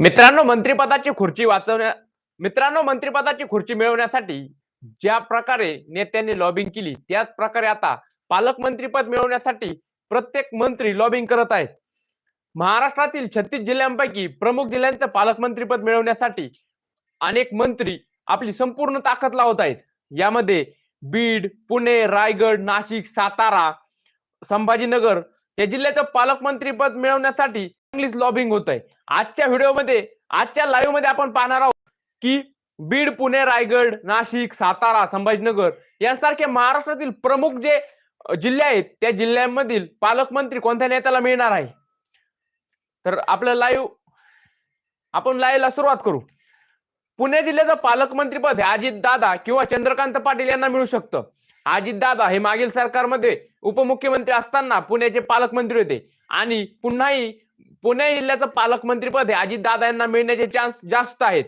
मित्रांनो मंत्रिपदाची खुर्ची वाचवण्या मित्रांनो मंत्रिपदाची खुर्ची मिळवण्यासाठी ज्या प्रकारे नेत्यांनी लॉबिंग केली त्याच प्रकारे आता पालकमंत्रीपद मिळवण्यासाठी प्रत्येक मंत्री लॉबिंग करत आहेत. महाराष्ट्रातील छत्तीस जिल्ह्यांपैकी प्रमुख जिल्ह्यांचं पालकमंत्रीपद मिळवण्यासाठी अनेक मंत्री आपली संपूर्ण ताकद लावत आहेत. यामध्ये बीड पुणे रायगड नाशिक सातारा संभाजीनगर या जिल्ह्याचं पालकमंत्रीपद मिळवण्यासाठी चांगलीच लॉबिंग होत आहे आजच्या व्हिडिओमध्ये आजच्या लाईव्हमध्ये आपण पाहणार आहोत की बीड पुणे रायगड नाशिक सातारा संभाजीनगर यासारखे महाराष्ट्रातील प्रमुख जे जिल्हे आहेत त्या जिल्ह्यांमधील पालकमंत्री कोणत्या नेत्याला मिळणार आहे? तर आपलं लाईव्ह आपण लाईव्हला सुरुवात करू. पुणे जिल्ह्याचं पालकमंत्रीपद हे अजित दादा किंवा चंद्रकांत पाटील यांना मिळू शकतं. अजित दादा हे मागील सरकारमध्ये उपमुख्यमंत्री असताना पुण्याचे पालकमंत्री होते. आणि पुन्हाही पुणे जिल्ह्याचं पालकमंत्रीपद हे अजितदादा यांना मिळण्याचे चान्स जास्त आहेत.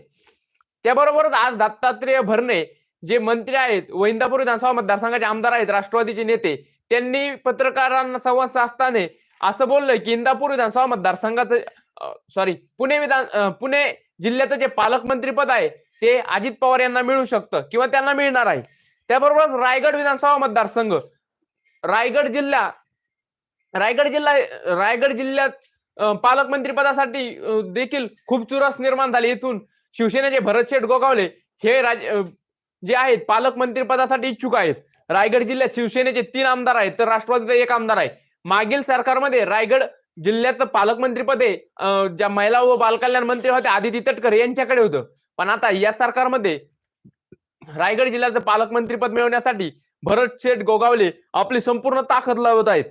त्याबरोबरच आज दत्तात्रेय भरणे जे मंत्री आहेत व विधानसभा मतदारसंघाचे आमदार आहेत राष्ट्रवादीचे नेते त्यांनी पत्रकारांना संवाद साधताना असं बोललंय की इंदापूर विधानसभा मतदारसंघाचं सॉरी पुणे विधान पुणे जिल्ह्याचं जे पालकमंत्रीपद आहे ते अजित पवार यांना मिळू शकतं किंवा त्यांना मिळणार आहे. त्याबरोबरच रायगड विधानसभा मतदारसंघ रायगड जिल्हा रायगड जिल्हा रायगड जिल्ह्यात पालकमंत्रीपदासाठी देखील खूप चुरस निर्माण झाली. इथून शिवसेनेचे भरतशेठ गोगावले हे राज जे आहेत पालकमंत्रीपदासाठी इच्छुक आहेत. रायगड जिल्ह्यात शिवसेनेचे तीन आमदार आहेत तर राष्ट्रवादीचा एक आमदार आहे. मागील सरकारमध्ये रायगड जिल्ह्याचं पालकमंत्रीपद हे ज्या महिला व बालकल्याण मंत्री होत्या आदिती तटकर यांच्याकडे होतं. पण आता या सरकारमध्ये रायगड जिल्ह्याचं पालकमंत्रीपद मिळवण्यासाठी भरत शेठ गोगावले आपली संपूर्ण ताकद लावत आहेत.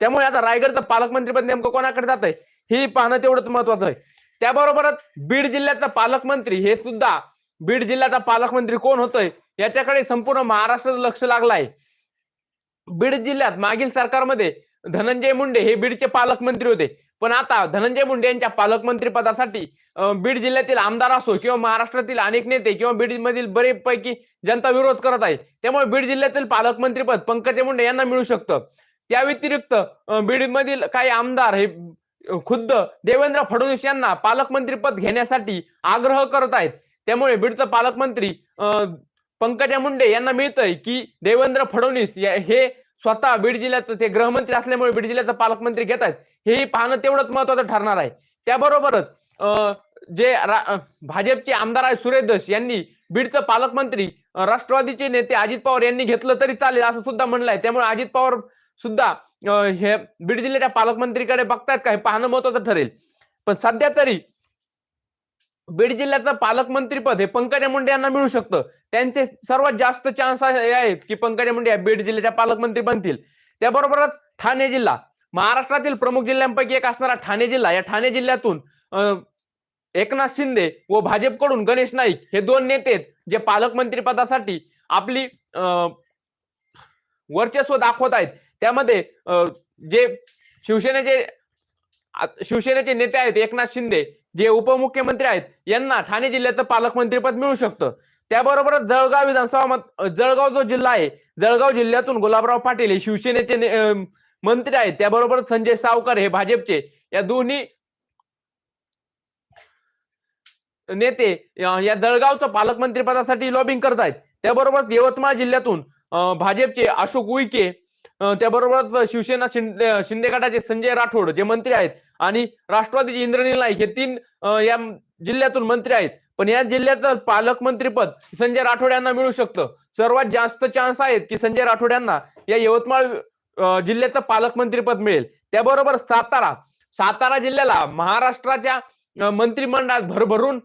त्यामुळे आता रायगडचं पालकमंत्रीपद नेमकं कोणाकडे जात आहे हे पाहणं तेवढंच महत्वाचं आहे. त्याबरोबरच बीड जिल्ह्याचा पालकमंत्री हे सुद्धा बीड जिल्ह्याचा पालकमंत्री कोण होतोय? याच्याकडे संपूर्ण महाराष्ट्राचं लक्ष लागलं आहे बीड जिल्ह्यात मागील सरकारमध्ये धनंजय मुंडे हे बीडचे पालकमंत्री होते. पण आता धनंजय मुंडे यांच्या पालकमंत्री पदासाठी बीड जिल्ह्यातील आमदार असो किंवा महाराष्ट्रातील अनेक नेते किंवा बीड मधील बरेपैकी जनता विरोध करत आहे. त्यामुळे बीड जिल्ह्यातील पालकमंत्रीपद पंकजा मुंडे यांना मिळू शकतं. त्या व्यतिरिक्त बीड मधील काही आमदार हे खुद्द देवेंद्र फडणवीस यांना पालकमंत्रीपद घेण्यासाठी आग्रह करत आहेत. त्यामुळे बीडचं पालकमंत्री पंकजा मुंडे यांना मिळतंय की देवेंद्र फडणवीस या- हे स्वतः बीड जिल्ह्याचं ते गृहमंत्री असल्यामुळे बीड जिल्ह्याचं पालकमंत्री घेत आहेत. हेही पाहणं तेवढंच महत्वाचं ठरणार आहे. त्याबरोबरच जे रा- भाजपचे आमदार आहे सुरेश यांनी बीडचं पालकमंत्री राष्ट्रवादीचे नेते अजित पवार यांनी घेतलं तरी चालेल असं सुद्धा म्हणलं आहे. त्यामुळे अजित पवार सुद्धा हे बीड जिल्ह्याच्या पालकमंत्रीकडे बघतायत का? हे पाहणं महत्वाचं ठरेल. पण सध्या तरी बीड जिल्ह्याचं पालकमंत्रीपद हे पंकजा मुंडे यांना मिळू शकतं. त्यांचे सर्वात जास्त चान्स आहेत की पंकजा मुंडे या बीड जिल्ह्याच्या पालकमंत्री बनतील. त्याबरोबरच ठाणे जिल्हा. महाराष्ट्रातील प्रमुख जिल्ह्यांपैकी एक असणारा ठाणे जिल्हा. या ठाणे जिल्ह्यातून अं, एकनाथ शिंदे व भाजपकडून गणेश नाईक हे दोन नेते आहेत जे पालकमंत्री पदासाठी आपली अं, वर्चस्व दाखवत आहेत. त्यामध्ये जे शिवसेनेचे शिवसेनेचे नेते आहेत एकनाथ शिंदे जे उपमुख्यमंत्री आहेत यांना ठाणे जिल्ह्याचं पालकमंत्रीपद मिळू शकतं. त्याबरोबरच जळगाव विधानसभा मत जळगाव जो जिल्हा आहे जळगाव जिल्ह्यातून गुलाबराव पाटील हे शिवसेनेचे ने- मंत्री आहेत त्याबरोबर संजय सावकर हे भाजपचे या दोन्ही नेते या जळगावचं पालकमंत्री पदासाठी लॉबिंग करत आहेत त्याबरोबरच यवतमाळ जिल्ह्यातून भाजपचे अशोक उईके त्याबरोबरच शिवसेना शिंदे शिंदे गटाचे संजय राठोड जे मंत्री आहेत आणि राष्ट्रवादीचे इंद्रनील नाईक हे तीन या जिल्ह्यातून मंत्री आहेत. पण या जिल्ह्याचं पालकमंत्रीपद संजय राठोड यांना मिळू शकतं. सर्वात जास्त चान्स आहेत की संजय राठोड यांना या यवतमाळ जिल्ह्याचं पालकमंत्रीपद मिळेल. त्याबरोबर सातारा सातारा जिल्ह्याला महाराष्ट्राच्या मंत्रिमंडळात भरभरून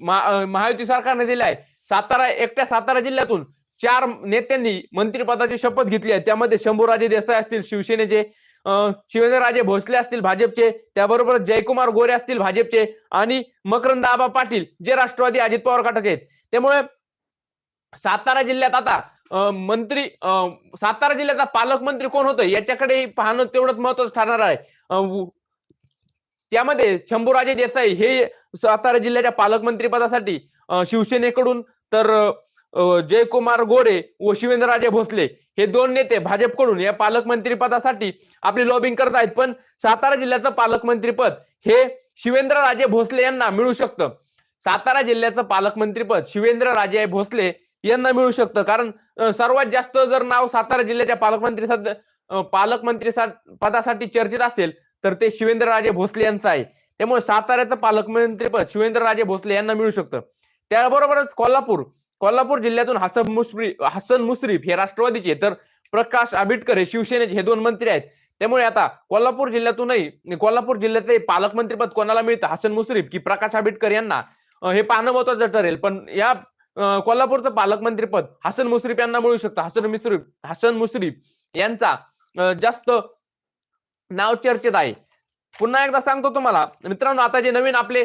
महायुती सरकारने दिले आहे सातारा एकट्या सातारा जिल्ह्यातून चार नेत्यांनी मंत्रिपदाची शपथ घेतली आहे. त्यामध्ये शंभूराजे देसाई असतील शिवसेनेचे शिवेंद्रराजे भोसले असतील भाजपचे त्याबरोबर जयकुमार गोरे असतील भाजपचे आणि मकरंद आबा पाटील जे राष्ट्रवादी अजित पवार गटाचे आहेत. त्यामुळे सातारा जिल्ह्यात आता मंत्री अं, सातारा जिल्ह्याचा पालकमंत्री कोण होतं? याच्याकडे पाहणं तेवढंच महत्वाचं ठरणार आहे. त्यामध्ये शंभूराजे देसाई हे सातारा जिल्ह्याच्या पालकमंत्री पदासाठी शिवसेनेकडून तर जयकुमार गोरे व शिवेंद्रराजे भोसले हे दोन नेते भाजपकडून या पालकमंत्री पदासाठी आपली लॉबिंग करत आहेत. पण सातारा जिल्ह्याचं पालकमंत्रीपद हे शिवेंद्रराजे भोसले यांना मिळू शकतं. सातारा जिल्ह्याचं पालकमंत्रीपद शिवेंद्रराजे भोसले यांना मिळू शकतं. कारण सर्वात जास्त जर नाव सातारा जिल्ह्याच्या पालकमंत्री पालकमंत्री सा- पदासाठी चर्चेत असेल तर ते शिवेंद्रराजे भोसले यांचं आहे. त्यामुळे साताऱ्याचं पालकमंत्रीपद शिवेंद्रराजे भोसले यांना मिळू शकतं. त्याबरोबरच कोल्हापूर कोल्हापूर जिल्ह्यातून हसन मुश्रीफ हसन मुश्रीफ हे राष्ट्रवादीचे तर प्रकाश आंबेडकर हे शिवसेनेचे हे दोन मंत्री आहेत. त्यामुळे आता कोल्हापूर जिल्ह्यातूनही कोल्हापूर जिल्ह्याचे पालकमंत्रीपद कोणाला मिळतं? हसन मुश्रीफ की प्रकाश आंबेडकर यांना? हे पाहणं महत्वाचं ठरेल. पण या कोल्हापूरचं पालकमंत्रीपद हसन मुश्रीफ यांना मिळू शकतं. हसन मुश्रीफ हसन मुश्रीफ यांचा जास्त नाव चर्चेत आहे. पुन्हा एकदा सांगतो तुम्हाला. मित्रांनो आता जे नवीन आपले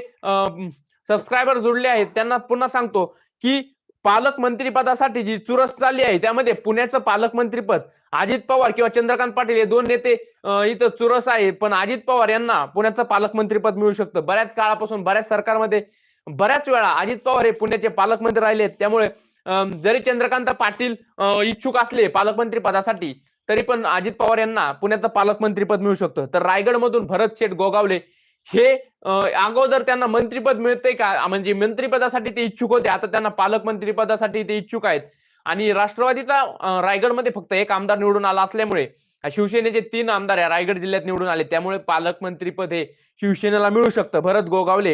सबस्क्रायबर जुडले आहेत त्यांना पुन्हा सांगतो की पालकमंत्रीपदासाठी जी चुरस चालली आहे त्यामध्ये पुण्याचं पालकमंत्रीपद अजित पवार किंवा चंद्रकांत पाटील हे दोन नेते इथं चुरस आहे. पण अजित पवार यांना पुण्याचं पालकमंत्रीपद मिळू शकतं. बऱ्याच काळापासून बऱ्याच सरकारमध्ये बऱ्याच वेळा अजित पवार हे पुण्याचे पालकमंत्री राहिले त्यामुळे अं, जरी चंद्रकांत पाटील इच्छुक असले पालकमंत्री पदासाठी तरी पण अजित पवार यांना पुण्याचं पालकमंत्रीपद मिळू शकतं. तर रायगडमधून भरत शेठ गोगावले हे अगोदर त्यांना मंत्रीपद मिळते का? म्हणजे मंत्रीपदासाठी ते इच्छुक होते. आता त्यांना पालकमंत्री पदासाठी ते इच्छुक आहेत. आणि राष्ट्रवादीचा रायगडमध्ये फक्त एक आमदार निवडून आला असल्यामुळे शिवसेनेचे तीन आमदार या रायगड जिल्ह्यात निवडून आले. त्यामुळे पालकमंत्रीपद हे शिवसेनेला मिळू शकतं. भरत गोगावले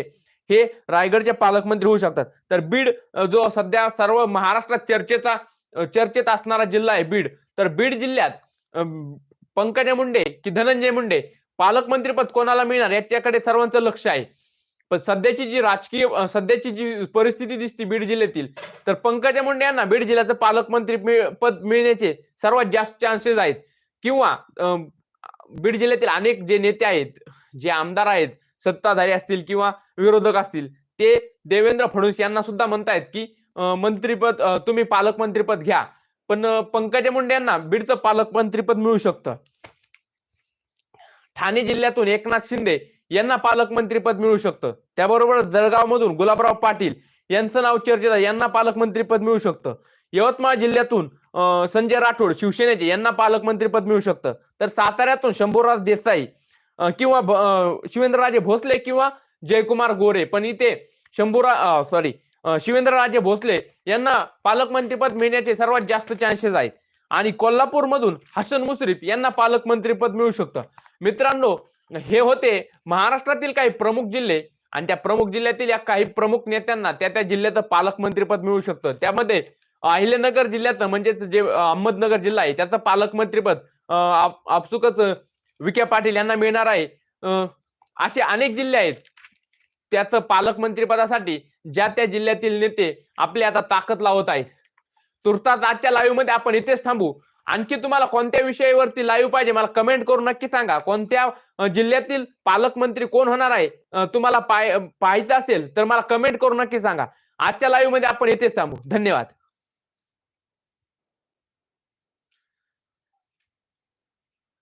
हे रायगडचे पालकमंत्री होऊ शकतात. तर बीड जो सध्या सर्व महाराष्ट्रात चर्चेचा चर्चेत असणारा जिल्हा आहे बीड. तर बीड जिल्ह्यात पंकजा मुंडे की धनंजय मुंडे पालकमंत्रीपद कोणाला मिळणार याच्याकडे सर्वांचं लक्ष आहे. पण सध्याची जी राजकीय सध्याची जी परिस्थिती दिसते बीड जिल्ह्यातील तर पंकजा मुंडे यांना बीड जिल्ह्याचं पालकमंत्री पद मिळण्याचे सर्वात जास्त चान्सेस आहेत. किंवा बीड जिल्ह्यातील अनेक जे नेते आहेत जे आमदार आहेत सत्ताधारी असतील किंवा विरोधक असतील ते देवेंद्र फडणवीस यांना सुद्धा म्हणतायत की मंत्रीपद तुम्ही पालकमंत्रीपद घ्या. पण पंकजा मुंडे यांना बीडचं पालकमंत्रीपद मिळू शकतं. ठाणे जिल्ह्यातून एकनाथ शिंदे यांना पालकमंत्रीपद मिळू शकतं. त्याबरोबर जळगाव मधून गुलाबराव पाटील यांचं नाव चर्चेत आहे यांना पालकमंत्रीपद मिळू शकतं. यवतमाळ जिल्ह्यातून संजय राठोड शिवसेनेचे यांना पालकमंत्रीपद मिळू शकतं. तर साताऱ्यातून शंभूराज देसाई किंवा भ- शिवेंद्रराजे भोसले किंवा जयकुमार गोरे पण इथे शंभूरा सॉरी शिवेंद्रराजे भोसले यांना पालकमंत्रीपद मिळण्याचे सर्वात जास्त चान्सेस आहेत. आणि कोल्हापूरमधून हसन मुश्रीफ यांना पालकमंत्रीपद मिळू शकतं. मित्रांनो हे होते महाराष्ट्रातील काही प्रमुख जिल्हे आणि त्या प्रमुख जिल्ह्यातील या काही प्रमुख नेत्यांना त्या त्या जिल्ह्याचं पालकमंत्रीपद मिळू शकतं. त्यामध्ये अहिल्यानगर जिल्ह्याचं म्हणजेच जे अहमदनगर जिल्हा आहे त्याचं पालकमंत्रीपद अं, आप- आपसुकच विखे पाटील यांना मिळणार आहे. अं, असे अनेक जिल्हे आहेत. त्याचं पालकमंत्रीपदासाठी ज्या त्या जिल्ह्यातील नेते आपले आता ताकद लावत आहेत. तुर्तास आजच्या लाईव्हमध्ये आपण इथेच थांबू. आणखी तुम्हाला कोणत्या विषयावरती लाईव्ह पाहिजे मला कमेंट करून नक्की सांगा. कोणत्या जिल्ह्यातील पालकमंत्री कोण होणार आहे तुम्हाला पाहायचं असेल तर मला कमेंट करून नक्की सांगा. आजच्या लाईव्हमध्ये आपण इथेच थांबू. धन्यवाद.